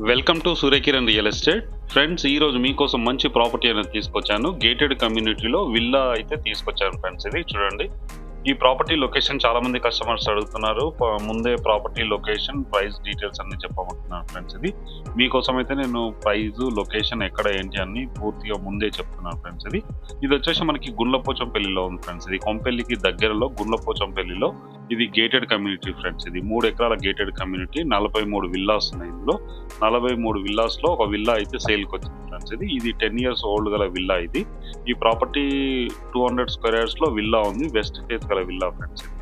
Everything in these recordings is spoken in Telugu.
Welcome to Suryakiran real estate. Friends ఈ రోజు మీకోసం మంచి ప్రాపర్టీ అనేది తీసుకొచ్చాను. గేటెడ్ కమ్యూనిటీలో విల్లా అయితే తీసుకొచ్చాను ఫ్రెండ్స్ ఇది. చూడండి. ఈ ప్రాపర్టీ లొకేషన్ చాలామంది కస్టమర్స్ అడుగుతున్నారు. ముందే ప్రాపర్టీ లొకేషన్ ప్రైస్ డీటెయిల్స్ అన్ని చెప్పమంటున్నాను ఫ్రెండ్స్ ఇది. మీకోసం అయితే నేను ప్రైస్ లొకేషన్ ఎక్కడ ఏంటి అని పూర్తిగా ముందే చెప్తున్నాను ఫ్రెండ్స్ ఇది. ఇది వచ్చేసి మనకి గుండ్లపోచంపల్లిలో ఉంది ఫ్రెండ్స్ ఇది. కొంపెల్లికి దగ్గరలో గుండ్లపోచంపల్లిలో ఇది గేటెడ్ కమ్యూనిటీ ఫ్రెండ్స్ ఇది మూడు ఎకరాల గేటెడ్ కమ్యూనిటీ నలభై మూడు విల్లాస్ ఉన్నాయి ఇందులో. నలభై మూడు విల్లాస్లో ఒక విల్లా అయితే సేల్కి వచ్చింది ఫ్రెండ్స్ ఇది ఇది టెన్ ఇయర్స్ ఓల్డ్ గల విల్లా ఇది. ఈ ప్రాపర్టీ టూ హండ్రెడ్ స్క్వేర్ యార్డ్స్లో విల్లా ఉంది వెస్ట్ ఫేస్ గల విల్లా ఫ్రెండ్స్ ఇది.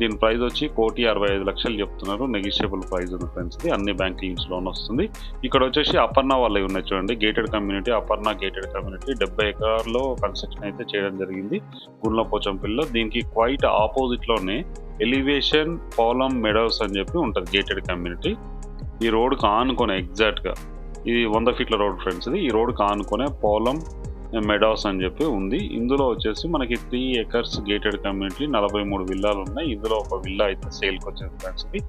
దీని ప్రైస్ వచ్చి కోటి అరవై ఐదు లక్షలు చెప్తున్నారు. నెగిషియబుల్ ప్రైస్ ఉంది ఫ్రెండ్స్ ఇది అన్ని బ్యాంకింగ్స్ లోన్ వస్తుంది. ఇక్కడ వచ్చేసి అపర్ణ వాళ్ళవి ఉన్నాయి చూడండి. Gated community Aparna gated community డెబ్బై ఎకరాల్లో కన్స్ట్రక్షన్ అయితే చేయడం జరిగింది. గుండ్లపోచంపల్లిలో దీనికి క్వైట్ ఆపోజిట్లోనే ఎలివేషన్ పోలం మెడోస్ అని చెప్పి ఉంటుంది గేటెడ్ కమ్యూనిటీ ఈ రోడ్కి ఆనుకొని ఎగ్జాక్ట్గా ఇది వంద ఫీట్ల రోడ్ ఫ్రెండ్స్ ఇది ఈ రోడ్కి ఆనుకునే పోలం మెడాస్ అని చెప్పి ఉంది. ఇందులో వచ్చేసి మనకి త్రీ ఎకర్స్ గేటెడ్ కమ్యూనిటీ నలభై మూడు విల్లాలు ఉన్నాయి. ఇందులో ఒక విల్లా అయితే సేల్కి వచ్చింది ఫ్రెండ్స్ ఇది.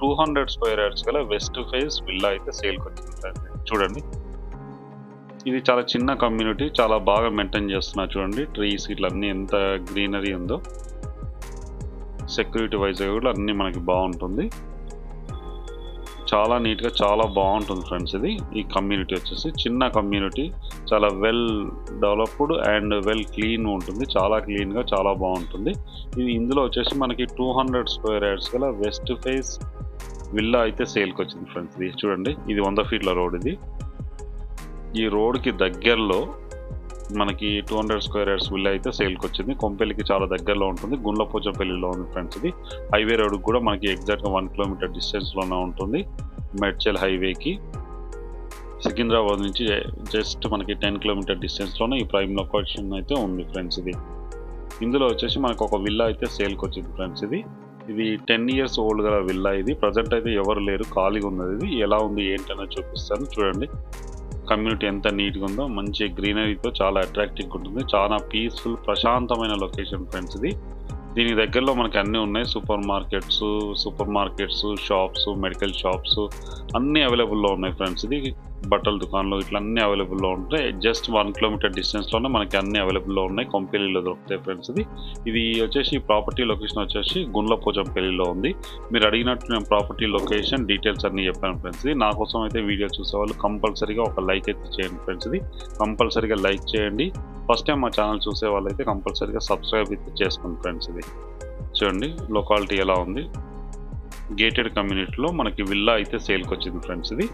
టూ హండ్రెడ్ స్క్వేర్ యార్డ్స్ గల వెస్ట్ ఫేస్ విల్లా అయితే సేల్కి వచ్చింది ఫ్రెండ్స్ చూడండి. ఇది చాలా చిన్న కమ్యూనిటీ చాలా బాగా మెయింటైన్ చేస్తున్నారు చూడండి. ట్రీస్ ఇట్లా అన్ని ఎంత గ్రీనరీ ఉందో. సెక్యూరిటీ వైజ్ కూడా అన్ని మనకి బాగుంటుంది. చాలా నీట్గా చాలా బాగుంటుంది ఫ్రెండ్స్ ఇది. ఈ కమ్యూనిటీ వచ్చేసి చిన్న కమ్యూనిటీ చాలా well developed and well clean ఉంటుంది. చాలా క్లీన్గా చాలా బాగుంటుంది. ఇది ఇందులో వచ్చేసి మనకి టూ హండ్రెడ్ స్క్వేర్ యార్డ్స్ గల వెస్ట్ ఫేస్ విల్లా అయితే సేల్కి వచ్చింది ఫ్రెండ్స్ ఇది. చూడండి ఇది వంద ఫీట్ల రోడ్ ఇది. ఈ రోడ్కి దగ్గరలో మనకి two hundred square yards villa అయితే సేల్కి వచ్చింది. కొంపెల్లికి చాలా దగ్గరలో ఉంటుంది. గుండ్లపోచంపల్లిలో ఉంది ఫ్రెండ్స్ ఇది. హైవే రోడ్ కూడా మనకి ఎగ్జాక్ట్గా వన్ కిలోమీటర్ డిస్టెన్స్లోనే ఉంటుంది. మెడ్చల్ హైవేకి సికింద్రాబాద్ నుంచి జస్ట్ మనకి టెన్ కిలోమీటర్ డిస్టెన్స్లోనే ఈ ప్రైమ్ లొకేషన్ అయితే ఉంది ఫ్రెండ్స్ ఇది. ఇందులో వచ్చేసి మనకు ఒక విల్లా అయితే సేల్కి వచ్చింది ఫ్రెండ్స్ ఇది. ఇది టెన్ ఇయర్స్ ఓల్డ్ గల విల్లా ఇది. ప్రజెంట్ అయితే ఎవరు లేరు. ఖాళీగా ఉన్నది ఇది. ఎలా ఉంది ఏంటనేది చూపిస్తాను. చూడండి. కమ్యూనిటీ ఎంత నీట్గా ఉందో మంచి గ్రీనరీతో చాలా అట్రాక్టివ్గా ఉంటుంది. చాలా పీస్ఫుల్ ప్రశాంతమైన లొకేషన్ ఫ్రెండ్స్ ఇది. దీని దగ్గరలో మనకి అన్నీ ఉన్నాయి. Supermarkets supermarkets shops medical shops అన్నీ అవైలబుల్లో ఉన్నాయి ఫ్రెండ్స్ ఇది. బట్టల దుకాణాలు ఇట్లా అన్నీ అవైలబుల్లో ఉంటాయి జస్ట్ వన్ కిలోమీటర్ డిస్టెన్స్లోనే మనకి అన్ని అవైలబుల్లో ఉన్నాయి. కొంపెల్లిలో దొరుకుతాయి ఫ్రెండ్స్ ఇది. ఇది వచ్చేసి ప్రాపర్టీ లొకేషన్ వచ్చేసి గుండ్లపోచంపల్లిలో ఉంది. మీరు అడిగినట్టు నేను ప్రాపర్టీ లొకేషన్ డీటెయిల్స్ అన్నీ చెప్పాను ఫ్రెండ్స్ ఇది. నా కోసం అయితే వీడియో చూసేవాళ్ళు కంపల్సరీగా ఒక లైక్ అయితే చేయండి ఫ్రెండ్స్ ఇది. కంపల్సరీగా లైక్ చేయండి. ఫస్ట్ టైం మా ఛానల్ చూసే వాళ్ళైతే కంపల్సరీగా సబ్స్క్రైబ్ అయితే చేసుకోండి ఫ్రెండ్స్ ఇది. చూడండి లొకాలిటీ ఎలా ఉంది. గేటెడ్ కమ్యూనిటీలో మనకి విల్లా అయితే సేల్కి వచ్చింది ఫ్రెండ్స్ ఇది.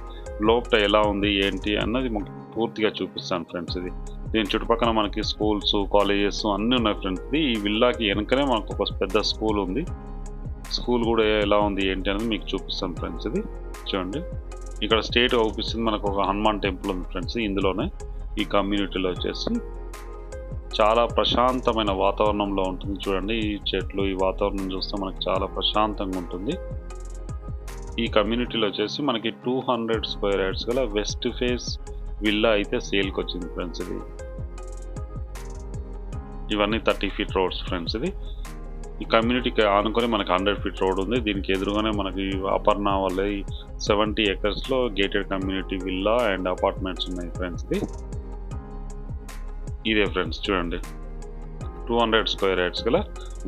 లోపల ఎలా ఉంది ఏంటి అన్నది మనకి పూర్తిగా చూపిస్తాను ఫ్రెండ్స్ ఇది. దీని చుట్టుపక్కల మనకి స్కూల్స్ కాలేజెస్ అన్నీ ఉన్నాయి ఫ్రెండ్స్ ఇది. ఈ విల్లాకి వెనకనే మనకు ఒక పెద్ద స్కూల్ ఉంది. స్కూల్ కూడా ఎలా ఉంది ఏంటి అనేది మీకు చూపిస్తాను ఫ్రెండ్స్ ఇది. చూడండి. ఇక్కడ స్టేట్ అవుపిస్తుంది మనకు ఒక హనుమాన్ టెంపుల్ ఉంది ఫ్రెండ్స్ ఇందులోనే. ఈ కమ్యూనిటీలో వచ్చేసి చాలా ప్రశాంతమైన వాతావరణంలో ఉంటుంది. చూడండి ఈ చెట్లు ఈ వాతావరణం చూస్తే మనకి చాలా ప్రశాంతంగా ఉంటుంది. ఈ కమ్యూనిటీలో వచ్చేసి మనకి టూ హండ్రెడ్ స్క్వేర్ యార్డ్స్ గల వెస్ట్ ఫేస్ విల్లా అయితే సేల్కి వచ్చింది ఫ్రెండ్స్ ఇది. ఇవన్నీ థర్టీ ఫీట్ రోడ్స్ ఫ్రెండ్స్ ఇది. ఈ కమ్యూనిటీకి ఆనుకొని మనకి హండ్రెడ్ ఫీట్ రోడ్ ఉంది. దీనికి ఎదురుగానే మనకి అపర్ణ వల్ల seventy ఎకర్స్లో gated community villa and apartments ఉన్నాయి ఫ్రెండ్స్ ఇది. ఇదే ఫ్రెండ్స్ చూడండి. టూ హండ్రెడ్ స్క్వేర్ యార్డ్స్ గల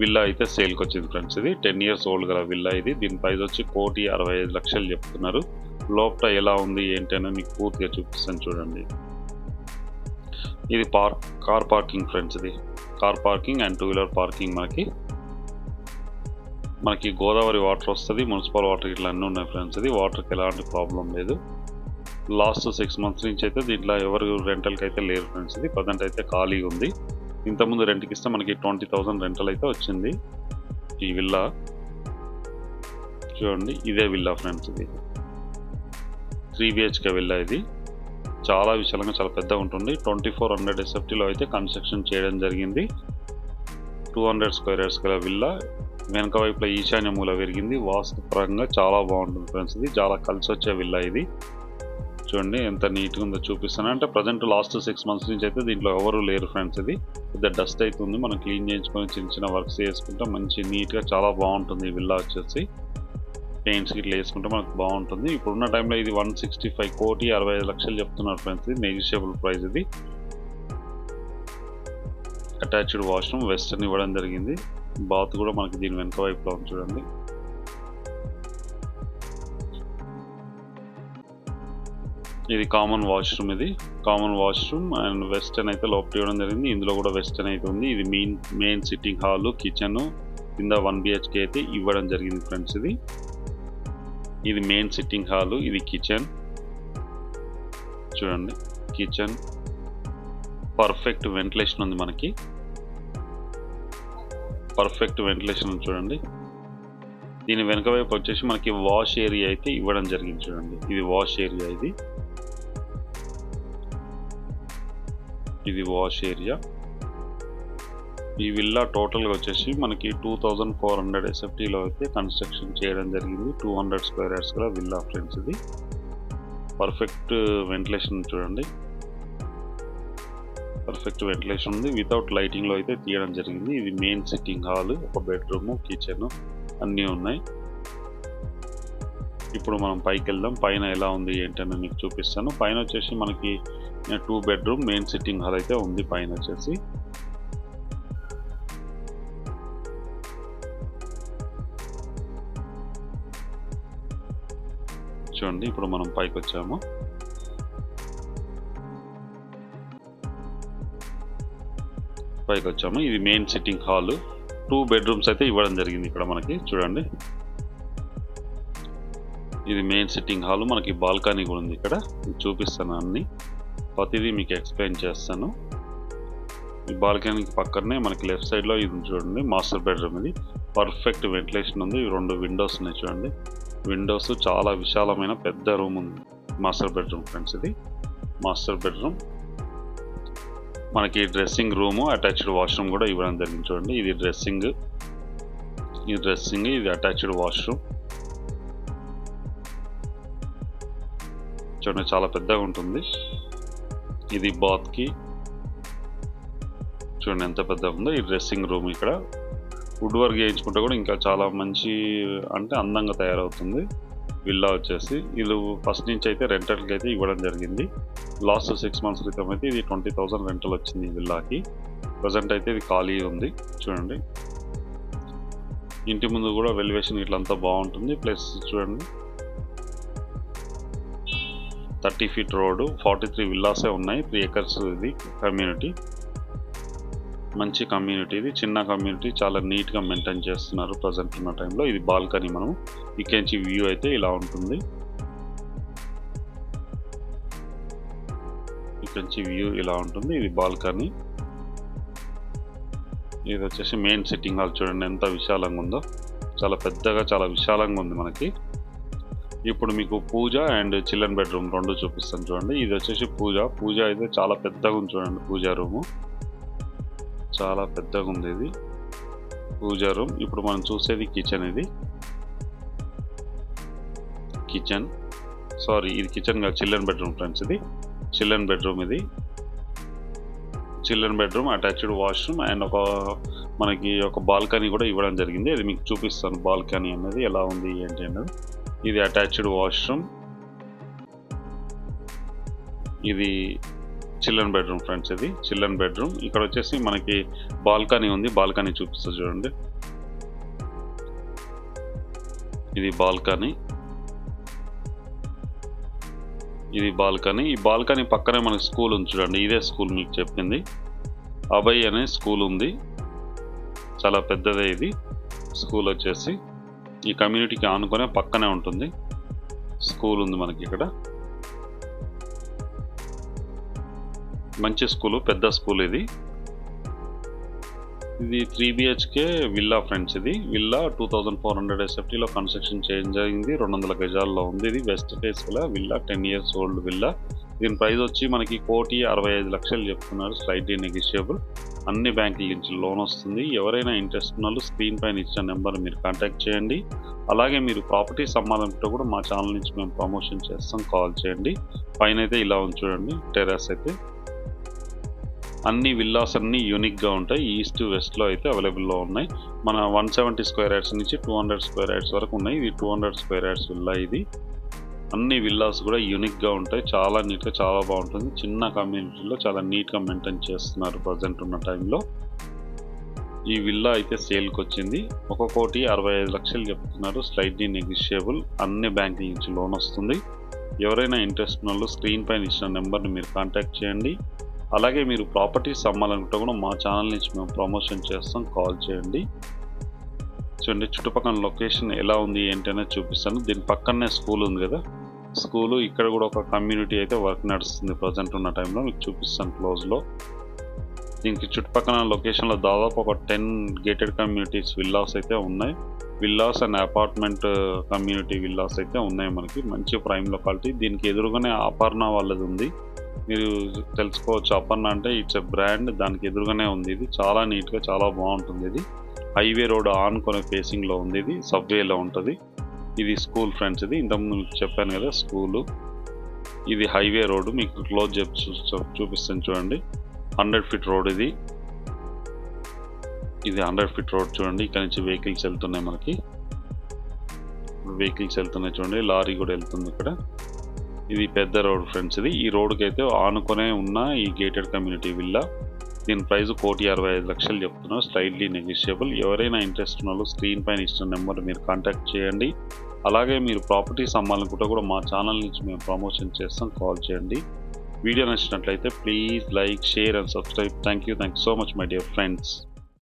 విల్లా అయితే సేల్కి వచ్చింది ఫ్రెండ్స్ ఇది. టెన్ ఇయర్స్ ఓల్డ్ గల విల్లా ఇది. దీని ప్రైస్ వచ్చి కోటి అరవై ఐదు లక్షలు చెప్తున్నారు. లోపల ఎలా ఉంది ఏంటి అని మీకు పూర్తిగా చూపిస్తాను చూడండి. ఇది పార్క్ కార్ పార్కింగ్ ఫ్రెండ్స్ ఇది. Car parking and two wheeler parking మనకి మనకి గోదావరి వాటర్ వస్తుంది మున్సిపల్ వాటర్ ఇట్లా అన్నీ ఉన్నాయి ఫ్రెండ్స్ ఇది. వాటర్కి ఎలాంటి ప్రాబ్లం లేదు. లాస్ట్ సిక్స్ మంత్స్ నుంచి అయితే దీంట్లో ఎవరు రెంటల్కి అయితే లేరు ఫ్రెండ్స్ ఇది. ప్రజెంట్ అయితే ఖాళీగా ఉంది. ఇంతకుముందు రెంట్కి ఇస్తే మనకి ట్వంటీ థౌసండ్ రెంటల్ అయితే వచ్చింది. ఈ విల్లా చూడండి ఇదే విల్లా ఫ్రెండ్స్ ఇది. త్రీ బిహెచ్కే విల్లా ఇది. చాలా విశాలంగా చాలా పెద్దగా ఉంటుంది. ట్వంటీ ఫోర్ హండ్రెడ్ ఎస్ఎఫ్టీలో అయితే కన్స్ట్రక్షన్ చేయడం జరిగింది. టూ హండ్రెడ్ స్క్వేర్ యార్డ్స్ గల విల్లా. వెనక వైపులో ఈశాన్య మూల పెరిగింది వాస్తు పరంగా చాలా బాగుంటుంది ఫ్రెండ్స్ ఇది. చాలా కలిసి వచ్చే విల్లా ఇది. చూడండి ఎంత నీట్గా ఉందో చూపిస్తాను. అంటే ప్రజెంట్ లాస్ట్ సిక్స్ మంత్స్ నుంచి అయితే దీంట్లో ఎవరు లేరు ఫ్రెండ్స్ ఇది. పెద్ద డస్ట్ అవుతుంది మనం క్లీన్ చేయించుకొని చిన్న చిన్న వర్క్స్ చేసుకుంటే మంచి నీట్గా చాలా బాగుంటుంది విల్లా వచ్చేసి. పెయింట్స్ ఇట్లా వేసుకుంటే మనకు బాగుంటుంది. ఇప్పుడున్న టైంలో ఇది వన్ సిక్స్టీ ఫైవ్ కోటి అరవై ఐదు లక్షలు చెప్తున్నారు ఫ్రెండ్స్ ఇది. నెగిషియబుల్ ప్రైస్ ఇది. అటాచ్డ్ వాష్రూమ్ వెస్టర్న్ ఇవ్వడం జరిగింది. బాత్ కూడా మనకి దీని వెనుక వైపులో ఉంది చూడండి. ఇది కామన్ వాష్రూమ్ ఇది. కామన్ వాష్రూమ్ అండ్ వెస్టర్న్ అయితే లోపల ఇవ్వడం జరిగింది. ఇందులో కూడా వెస్టర్న్ అయితే ఉంది. ఇది main main sitting hall kitchen కింద వన్ బిహెచ్కే అయితే ఇవ్వడం జరిగింది ఫ్రెండ్స్ ఇది. ఇది మెయిన్ సిట్టింగ్ హాల్ ఇది కిచెన్ చూడండి. కిచెన్ పర్ఫెక్ట్ వెంటిలేషన్ ఉంది మనకి. పర్ఫెక్ట్ వెంటిలేషన్ ఉంది చూడండి. దీని వెనక వైపు వచ్చేసి మనకి వాష్ ఏరియా అయితే ఇవ్వడం జరిగింది చూడండి. ఇది వాష్ ఏరియా ఇది. ఇది వాష్ ఏరియా. ఈ విల్లా టోటల్గా వచ్చేసి మనకి టూ థౌజండ్ ఫోర్ హండ్రెడ్ ఎస్ఎఫ్టీలో అయితే కన్స్ట్రక్షన్ చేయడం జరిగింది. టూ హండ్రెడ్ స్క్వేర్ యార్డ్స్ కూడా విల్లా ఫ్రెండ్స్ ఇది. పర్ఫెక్ట్ వెంటిలేషన్ చూడండి. పర్ఫెక్ట్ వెంటిలేషన్ ఉంది. వితౌట్ లైటింగ్లో అయితే తీయడం జరిగింది. ఇది మెయిన్ సిట్టింగ్ హాల్ ఒక బెడ్రూమ్ కిచెన్ అన్నీ ఉన్నాయి. ఇప్పుడు మనం పైకి వెళ్దాం పైన ఎలా ఉంది ఏంటని మీకు చూపిస్తాను. పైన వచ్చేసి మనకి two bedroom main sitting hall అయితే ఉంది పైన వచ్చేసి. చూడండి ఇప్పుడు మనం పైకి వచ్చాము. పైకి వచ్చాము. ఇది main sitting hall two bedrooms అయితే ఇవ్వడం జరిగింది ఇక్కడ మనకి. చూడండి. ఇది మెయిన్ సిట్టింగ్ హాల్ మనకి బాల్కనీ కూడా ఉంది ఇక్కడ. చూపిస్తాను అన్ని. ప్రతిదీ మీకు ఎక్స్ప్లెయిన్ చేస్తాను. ఈ బాల్కనీకి పక్కనే మనకి లెఫ్ట్ సైడ్లో ఇది చూడండి మాస్టర్ బెడ్రూమ్ ఇది. పర్ఫెక్ట్ వెంటిలేషన్ ఉంది. ఈ రెండు విండోస్ ఉన్నాయి చూడండి. విండోస్ చాలా విశాలమైన పెద్ద రూమ్ ఉంది. మాస్టర్ బెడ్రూమ్ ఫ్రెండ్స్ ఇది. మాస్టర్ బెడ్రూమ్ మనకి డ్రెస్సింగ్ రూము అటాచ్డ్ వాష్రూమ్ కూడా ఇవ్వడం జరిగింది చూడండి. ఇది డ్రెస్సింగ్ ఈ డ్రెస్సింగ్ ఇది అటాచ్డ్ వాష్రూమ్ చూడండి చాలా పెద్దగా ఉంటుంది. ఇది బాత్కి చూడండి ఎంత పెద్దగా ఉందో. ఈ డ్రెస్సింగ్ రూమ్ ఇక్కడ. వుడ్ వర్క్ చేయించుకుంటే కూడా ఇంకా చాలా మంచి అంటే అందంగా తయారవుతుంది. విల్లా వచ్చేసి. వీళ్ళు ఫస్ట్ నుంచి అయితే రెంటల్కి అయితే ఇవ్వడం జరిగింది. లాస్ట్ సిక్స్ మంత్స్ క్రితం అయితే ఇది ట్వంటీ థౌసండ్ రెంటల్ వచ్చింది విల్లాకి. ప్రజెంట్ అయితే ఇది ఖాళీ ఉంది. చూడండి. ఇంటి ముందు కూడా వెలివేషన్ ఇట్లంతా బాగుంటుంది. ప్లస్ చూడండి thirty feet road forty three విల్లాసే ఉన్నాయి త్రీ ఎకర్స్ ఇది కమ్యూనిటీ. మంచి కమ్యూనిటీ ఇది చిన్న కమ్యూనిటీ చాలా నీట్గా మెయింటైన్ చేస్తున్నారు ప్రజెంట్ ఉన్న టైంలో. ఇది బాల్కనీ మనం ఇక్కడి వ్యూ అయితే ఇలా ఉంటుంది. ఇక్కడి వ్యూ ఇలా ఉంటుంది ఇది బాల్కనీ. ఇది వచ్చేసి మెయిన్ సిట్టింగ్ హాల్ చూడండి ఎంత విశాలంగా ఉందో. చాలా పెద్దగా చాలా విశాలంగా ఉంది మనకి. ఇప్పుడు మీకు పూజ అండ్ చిల్డ్రన్ బెడ్రూమ్ రెండు చూపిస్తాను చూడండి. ఇది వచ్చేసి పూజ. పూజ అయితే చాలా పెద్దగా ఉంది చూడండి పూజా రూము. చాలా పెద్దగా ఉంది ఇది. పూజా రూమ్. ఇప్పుడు మనం చూసేది కిచెన్ ఇది. కిచెన్. సారీ ఇది కిచెన్ కాదు చిల్డ్రన్ బెడ్రూమ్ ఫ్రెండ్స్ ఇది. చిల్డ్రన్ బెడ్రూమ్ ఇది. Children bedroom attached washroom and ఒక మనకి ఒక బాల్కనీ కూడా ఇవ్వడం జరిగింది. అది మీకు చూపిస్తాను బాల్కనీ అనేది ఎలా ఉంది ఏంటి అనేది. ఇది అటాచ్డ్ వాష్రూమ్. ఇది చిల్డ్రన్ బెడ్రూమ్ ఫ్రెండ్స్ ఇది చిల్డ్రన్ బెడ్రూమ్. ఇక్కడ వచ్చేసి మనకి బాల్కనీ ఉంది బాల్కనీ చూపిస్తా చూడండి. ఇది బాల్కనీ. ఇది బాల్కనీ. ఈ బాల్కనీ పక్కనే మనకి స్కూల్ ఉంది చూడండి ఇదే స్కూల్ మీకు చెప్పింది. అభయ్ అనే స్కూల్ ఉంది. చాలా పెద్దదే ఇది. స్కూల్ వచ్చేసి ఈ కమ్యూనిటీకి ఆనుకునే పక్కనే ఉంటుంది. స్కూల్ ఉంది మనకి ఇక్కడ. మంచి స్కూలు పెద్ద స్కూల్ ఇది. ఇది త్రీ బిహెచ్కే విల్లా ఫ్రెండ్స్ ఇది villa two thousand four hundred ఎస్ఎఫ్టీలో construction change అయింది. రెండు వందల గజాల్లో ఉంది. ఇది వెస్ట్ ఫేస్ గల villa ten years old villa దీని ప్రైస్ వచ్చి మనకి కోటి అరవై ఐదు లక్షలు చెప్తున్నారు. స్లైట్లీ నెగిషియబుల్ అన్ని బ్యాంకుల నుంచి లోన్ వస్తుంది. ఎవరైనా ఇంట్రెస్ట్ ఉన్న వాళ్ళు స్క్రీన్ పైన ఇచ్చిన నెంబర్ మీరు కాంటాక్ట్ చేయండి. అలాగే మీరు ప్రాపర్టీస్ అమ్మాలంటే కూడా మా ఛానల్ నుంచి మేము ప్రమోషన్ చేస్తాం. కాల్ చేయండి. పైన అయితే ఇలా ఉంది చూడండి. టెర్రస్ అయితే. అన్ని విల్లాస్ అన్ని యూనిక్గా ఉంటాయి. ఈస్ట్ వెస్ట్లో అయితే అవైలబుల్లో ఉన్నాయి. మన వన్ సెవెంటీ స్క్వేర్ యార్డ్స్ నుంచి టూ హండ్రెడ్ స్క్వేర్ యార్డ్స్ వరకు ఉన్నాయి. ఇది two hundred square yards villa ఇది. అన్ని విల్లాస్ కూడా యూనిక్గా ఉంటాయి. చాలా నీట్గా చాలా బాగుంటుంది. చిన్న కమ్యూనిటీలో చాలా నీట్గా మెయింటైన్ చేస్తున్నారు ప్రజెంట్ ఉన్న టైంలో ఈ విల్లా అయితే సేల్కి వచ్చింది. ఒక కోటి అరవై ఐదు లక్షలు చెప్తున్నారు. స్లైడ్లీ నెగిషియబుల్ అన్ని బ్యాంకుల నుంచి లోన్ వస్తుంది. ఎవరైనా ఇంట్రెస్ట్ ఉన్న వాళ్ళు స్క్రీన్ పైన ఇచ్చిన నెంబర్ని మీరు కాంటాక్ట్ చేయండి. అలాగే మీరు ప్రాపర్టీస్ అమ్మాలనుకుంటే కూడా మా ఛానల్ నుంచి మేము ప్రమోషన్ చేస్తాం. కాల్ చేయండి. చూడండి చుట్టుపక్కల లొకేషన్ ఎలా ఉంది ఏంటి అనేది చూపిస్తాను. దీని పక్కనే స్కూల్ ఉంది కదా. స్కూలు ఇక్కడ కూడా ఒక కమ్యూనిటీ అయితే వర్క్ నడుస్తుంది ప్రజెంట్ ఉన్న టైంలో. మీకు చూపిస్తాను క్లోజ్లో దీనికి చుట్టుపక్కల లొకేషన్లో దాదాపు ఒక టెన్ గేటెడ్ కమ్యూనిటీస్ విల్లాస్ అయితే ఉన్నాయి. Villas and apartment community villas అయితే ఉన్నాయి మనకి. మంచి ప్రైమ్ లొకాలిటీ. దీనికి ఎదురుగానే అపర్ణ వాళ్ళది ఉంది. మీరు తెలుసుకోవచ్చు. అపర్ణ అంటే ఇట్స్ ఎ బ్రాండ్. దానికి ఎదురుగానే ఉంది ఇది. చాలా నీట్గా చాలా బాగుంటుంది ఇది. హైవే రోడ్ ఆనుకునే ఫేసింగ్లో ఉంది ఇది. సబ్వేలో ఉంటుంది. ఇది స్కూల్ ఫ్రెండ్స్ ఇది. ఇంతకుముందు మీకు చెప్పాను కదా స్కూలు. ఇది హైవే రోడ్ మీకు క్లోజ్ చెప్పి చూపిస్తాను చూడండి. హండ్రెడ్ ఫీట్ రోడ్ ఇది. ఇది హండ్రెడ్ ఫీట్ రోడ్ చూడండి. ఇక్కడ నుంచి వెహికల్స్ వెళ్తున్నాయి మనకి. వెహికల్స్ వెళ్తున్నాయి చూడండి. లారీ కూడా వెళ్తుంది ఇక్కడ. ఇది పెద్ద రోడ్ ఫ్రెండ్స్ ఇది. ఈ రోడ్కి అయితే ఆనుకునే ఉన్న ఈ గేటెడ్ కమ్యూనిటీ విల్లా. దీని ప్రైస్ కోటి అరవై ఐదు లక్షలు చెప్తున్నాం. Slightly negotiable. ఎవరైనా ఇంట్రెస్ట్ ఉన్న వాళ్ళు స్క్రీన్ పైన ఇచ్చిన నెంబర్ మీరు కాంటాక్ట్ చేయండి. అలాగే మీరు ప్రాపర్టీస్ అమ్మాలనుకుంటే కూడా మా ఛానల్ నుంచి మేము ప్రమోషన్ చేస్తాం. కాల్ చేయండి. వీడియో నచ్చినట్లయితే please like share and subscribe. Thank you thank so much my dear friends.